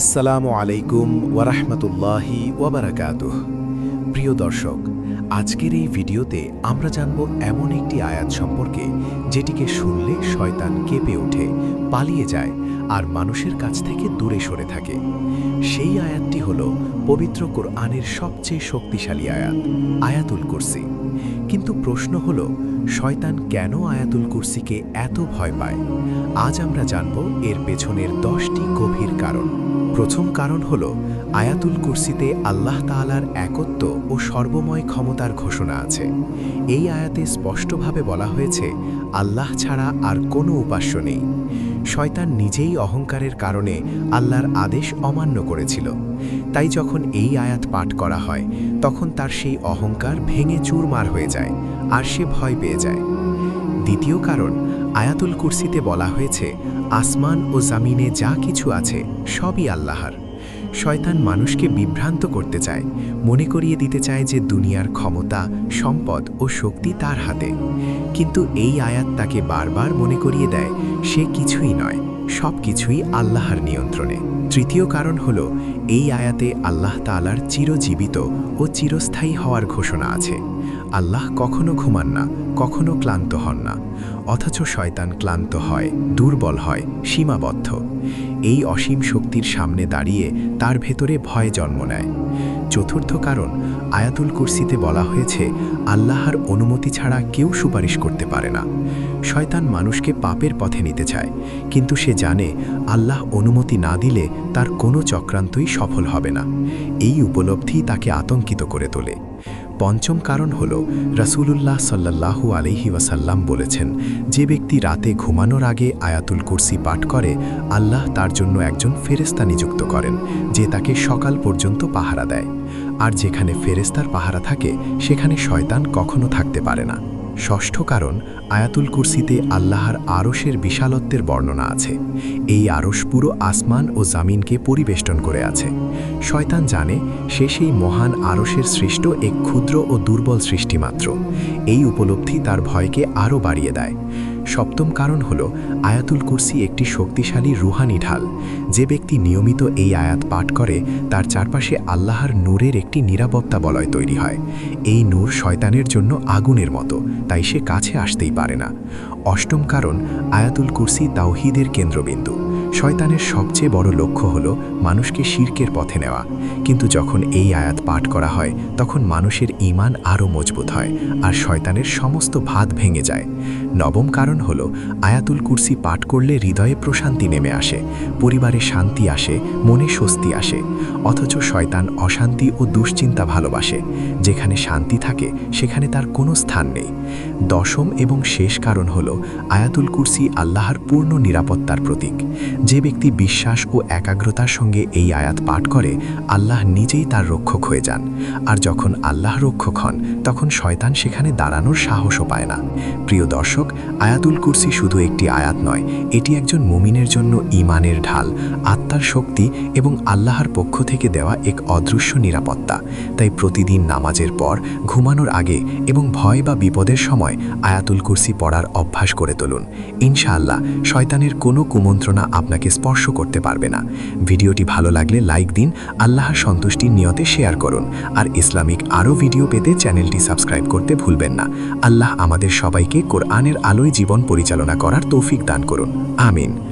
আসসালামু আলাইকুম ওয়ারাহমাতুল্লাহি ওয়াবারাকাতুহ। প্রিয় দর্শক, আজকের এই ভিডিওতে আমরা জানব এমন একটি আয়াত সম্পর্কে যেটিকে শুনলে শয়তান কেঁপে ওঠে, পালিয়ে যায় আর মানুষের কাছ থেকে দূরে সরে থাকে। সেই আয়াতটি হল পবিত্র কোরআনের সবচেয়ে শক্তিশালী আয়াত, আয়াতুল কুরসি। কিন্তু প্রশ্ন হল, শয়তান কেন আয়াতুল কুরসিকে এত ভয় পায়? আজ আমরা জানব এর পেছনের দশটি গভীর কারণ। প্রথম কারণ হল আয়াতুল কুরসিতে আল্লাহ তালার একত্ব ও সর্বময় ক্ষমতার ঘোষণা আছে। এই আয়াতে স্পষ্টভাবে বলা হয়েছে, আল্লাহ ছাড়া আর কোনো উপাস্য নেই। শয়তান নিজেই অহংকারের কারণে আল্লাহর আদেশ অমান্য করেছিল। তাই যখন এই আয়াত পাঠ করা হয়, তখন তার সেই অহংকার ভেঙে চুরমার হয়ে যায়, আর সে ভয় পেয়ে যায়। দ্বিতীয় কারণ আয়াতুল কুরসিতে বলা হয়েছে, আসমান ও জামিনে যা কিছু আছে সবই আল্লাহর। শয়তান মানুষকে বিভ্রান্ত করতে চায়, মনে করিয়ে দিতে চায় যে দুনিয়ার ক্ষমতা, সম্পদ ও শক্তি তার হাতে। কিন্তু এই আয়াত তাকে বারবার মনে করিয়ে দেয়, সে কিছুই নয় সব কিছুই আল্লাহর নিয়ন্ত্রণে। তৃতীয় কারণ হল, এই আয়াতে আল্লাহ তালার চিরজীবিত ও চিরস্থায়ী হওয়ার ঘোষণা আছে। আল্লাহ কখনো ঘুমান না, কখনো ক্লান্ত হন না। অথচ শয়তান ক্লান্ত হয়, দুর্বল হয়, সীমাবদ্ধ। এই অসীম শক্তির সামনে দাঁড়িয়ে তার ভেতরে ভয় জন্ম নেয়। চতুর্থ কারণ, আয়াতুল কুরসিতে বলা হয়েছে, আল্লাহর অনুমতি ছাড়া কেউ সুপারিশ করতে পারে না। শয়তান মানুষকে পাপের পথে নিতে চায়, কিন্তু সে জানে আল্লাহ অনুমতি না দিলে তার কোনো চক্রান্তই সফল হবে না। এই উপলব্ধি তাকে আতঙ্কিত করে তোলে। পঞ্চম কারণ হল রাসূলুল্লাহ সাল্লাল্লাহু আলহি ওয়াসাল্লাম বলেছেন, যে ব্যক্তি রাতে ঘুমানোর আগে আয়াতুল কুরসি পাঠ করে, আল্লাহ তার জন্য একজন ফেরেস্তা নিযুক্ত করেন, যে তাকে সকাল পর্যন্ত পাহারা দেয়। আর যেখানে ফেরেস্তার পাহারা থাকে, সেখানে শয়তান কখনো থাকতে পারে না। ষষ্ঠ কারণ আয়াতুল কুরসিতে আল্লাহর আরশের বিশালত্বের বর্ণনা আছে। এই আরশ পুরো আসমান ও জামিনকে পরিবেষ্টন করে আছে। শয়তান জানে সে সেই মহান আরশের সৃষ্ট এক ক্ষুদ্র ও দুর্বল সৃষ্টিমাত্র। এই উপলব্ধি তার ভয়কে আরও বাড়িয়ে দেয়। সপ্তম কারণ হল আয়াতুল কুরসি একটি শক্তিশালী রুহানি ঢাল। যে ব্যক্তি নিয়মিত এই আয়াত পাঠ করে, তার চারপাশে আল্লাহর নূরের একটি নিরাপত্তা বলয় তৈরি হয়। এই নূর শয়তানের জন্য আগুনের মতো, তাই সে কাছে আসতেই পারে না। অষ্টম কারণ আয়াতুল কুরসি তাওহিদের কেন্দ্রবিন্দু। শয়তানের সবচেয়ে বড় লক্ষ্য হল মানুষকে শির্কের পথে নেওয়া। কিন্তু যখন এই আয়াত পাঠ করা হয়, তখন মানুষের ইমান আরও মজবুত হয় আর শয়তানের সমস্ত ভাত ভেঙে যায়। নবম কারণ হল আয়াতুল কুরসি পাঠ করলে হৃদয়ে প্রশান্তি নেমে আসে, পরিবারে শান্তি আসে, মনে স্বস্তি আসে। অথচ শয়তান অশান্তি ও দুশ্চিন্তা ভালোবাসে। যেখানে শান্তি থাকে, সেখানে তার কোনো স্থান নেই। দশম এবং শেষ কারণ হল আয়াতুল কুরসি আল্লাহর পূর্ণ নিরাপত্তার প্রতীক। যে ব্যক্তি বিশ্বাস ও একাগ্রতার সঙ্গে এই আয়াত পাঠ করে, আল্লাহ নিজেই তার রক্ষক হয়ে যান। আর যখন আল্লাহ রক্ষক হন, তখন শয়তান সেখানে দাঁড়ানোর সাহসও পায় না। প্রিয় দর্শক, আয়াতুল কুরসি শুধু একটি আয়াত নয়, এটি একজন মুমিনের জন্য ইমানের ঢাল, আত্মার শক্তি এবং আল্লাহর পক্ষ থেকে দেওয়া এক অদৃশ্য নিরাপত্তা। তাই প্রতিদিন নামাজের পর, ঘুমানোর আগে এবং ভয় বা বিপদের সময় আয়াতুল কুরসি পড়ার অভ্যাস করে তুলুন। ইনশাআল্লাহ, শয়তানের কোনো কুমন্ত্রণা আপনাকে স্পর্শ করতে পারবে না। ভিডিওটি ভালো লাগলে লাইক দিন, আল্লাহর সন্তুষ্টির নিয়তে শেয়ার করুন। আর ইসলামিক আরও ভিডিও পেতে চ্যানেলটি সাবস্ক্রাইব করতে ভুলবেন না। আল্লাহ আমাদের সবাইকে কোরআনের আলোয় জীবন পরিচালনা করার তৌফিক দান করুন। আমিন।